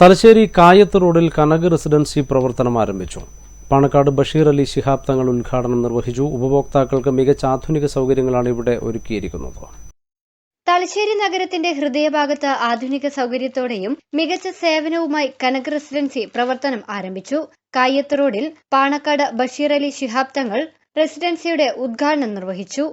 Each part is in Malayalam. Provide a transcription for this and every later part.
തലശ്ശേരി കായത്ത് റോഡിൽ കനക് റെസിഡൻസി പ്രവർത്തനം ആരംഭിച്ചു. പാണക്കാട് ബഷീർ അലി ശിഹാബ് തങ്ങൾ ഉദ്ഘാടനം നിർവഹിച്ചു. ഉപഭോക്താക്കൾക്ക് മികച്ച ആധുനിക സൗകര്യങ്ങളാണ് ഇവിടെ ഒരുക്കിയിരിക്കുന്നത്. തലശ്ശേരി നഗരത്തിന്റെ ഹൃദയഭാഗത്ത് ആധുനിക സൗകര്യത്തോടെയും മികച്ച സേവനവുമായി കനക് റെസിഡൻസി പ്രവർത്തനം ആരംഭിച്ചു. കായത്ത് റോഡിൽ പാണക്കാട് ബഷീർ അലി ശിഹാബ് തങ്ങൾ റെസിഡൻസിയുടെ ഉദ്ഘാടനം നിർവഹിച്ചു.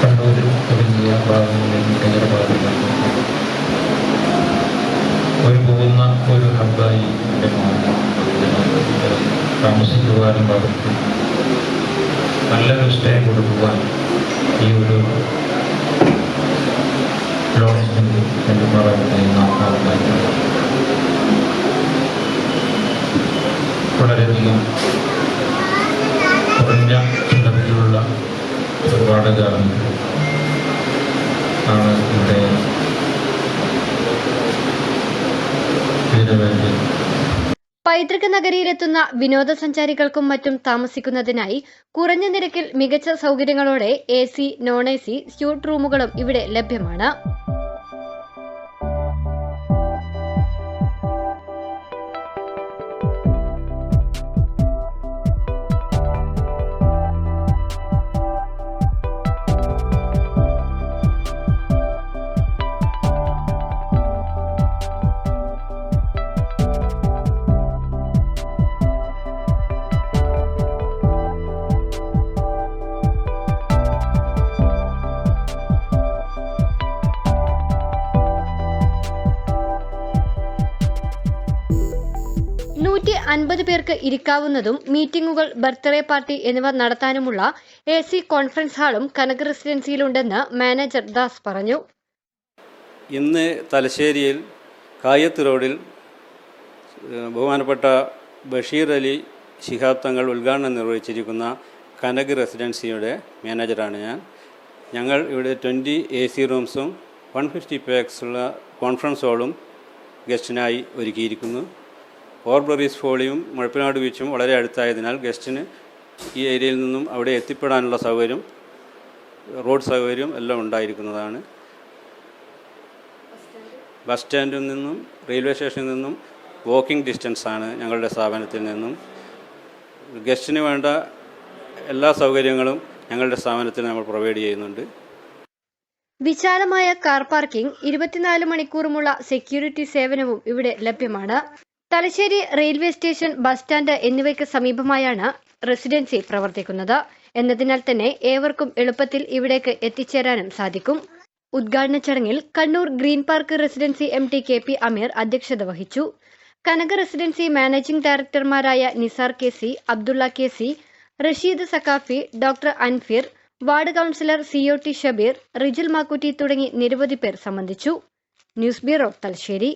കണ്ണൂരിൽ തുടങ്ങിയ ഭാഗങ്ങളിൽ ഒരു പോകുന്ന ഒരു ഹബ്ബായി മാറി താമസിക്കുവാനും അവർക്ക് നല്ലൊരു സ്റ്റേ കൊടുക്കുവാൻ ഈ ഒരു ആണ് ഇവിടെ പൈതൃക നഗരിയിലെത്തുന്ന വിനോദസഞ്ചാരികൾക്കും മറ്റും താമസിക്കുന്നതിനായി കുറഞ്ഞ നിരക്കിൽ മികച്ച സൗകര്യങ്ങളോടെ A C non A C suite റൂമുകളും ഇവിടെ ലഭ്യമാണ്. നൂറ്റി അൻപത് പേർക്ക് ഇരിക്കാവുന്നതും മീറ്റിംഗുകൾ ബർത്ത്ഡേ പാർട്ടി എന്നിവ നടത്താനുമുള്ള എ സി കോൺഫറൻസ് ഹാളും കനക് റെസിഡൻസിയിലുണ്ടെന്ന് മാനേജർ ദാസ് പറഞ്ഞു. ഇന്ന് തലശ്ശേരിയിൽ കായത്ത് റോഡിൽ ബഹുമാനപ്പെട്ട ബഷീർ അലി ശിഹാബ് തങ്ങൾ ഉദ്ഘാടനം നിർവഹിച്ചിരിക്കുന്ന കനക് റെസിഡൻസിയുടെ മാനേജറാണ് ഞാൻ. ഞങ്ങൾ ഇവിടെ ട്വന്റി എ സി റൂംസും വൺ ഫിഫ്റ്റി പാക്സുള്ള കോൺഫറൻസ് ഹാളും ഗസ്റ്റിനായി ഒരുക്കിയിരിക്കുന്നു. ഓർബറീസ് ഫോളിയും മുഴപ്പിനാട് ബീച്ചും വളരെ അടുത്തായതിനാൽ ഗസ്റ്റിന് ഈ ഏരിയയിൽ നിന്നും അവിടെ എത്തിപ്പെടാനുള്ള സൗകര്യം റോഡ് സൗകര്യം എല്ലാം ഉണ്ടായിരിക്കുന്നതാണ്. ബസ് സ്റ്റാൻഡിൽ നിന്നും റെയിൽവേ സ്റ്റേഷനിൽ നിന്നും വാക്കിംഗ് ഡിസ്റ്റൻസ് ആണ് ഞങ്ങളുടെ സ്ഥാപനത്തിൽ നിന്നും. ഗസ്റ്റിന് വേണ്ട എല്ലാ സൗകര്യങ്ങളും ഞങ്ങളുടെ സ്ഥാപനത്തിൽ നമ്മൾ പ്രൊവൈഡ് ചെയ്യുന്നുണ്ട്. വിശാലമായ കാർ പാർക്കിംഗ് ഇരുപത്തിനാല് മണിക്കൂറുമുള്ള സെക്യൂരിറ്റി സേവനവും ഇവിടെ ലഭ്യമാണ്. Thalassery railway station bus stand എന്നിവയ്ക്ക് സമീപമായാണ് റെസിഡൻസി പ്രവർത്തിക്കുന്നത്. എന്നതിനാൽ തന്നെ ഏവർക്കും എളുപ്പത്തിൽ ഇവിടേക്ക് എത്തിച്ചേരാനും സാധിക്കും. ഉദ്ഘാടന ചടങ്ങിൽ Kannur Green Park Residency M T K P Ameer അധ്യക്ഷത വഹിച്ചു. Kanaka residency managing ഡയറക്ടർമാരായ Nisar K C Abdulla K C Rasheed Saqafi doctor Anfeer ward councillor C O T Shabeer Rijil Makkutty തുടങ്ങി നിരവധി പേർ സംബന്ധിച്ചു. News bureau Thalassery.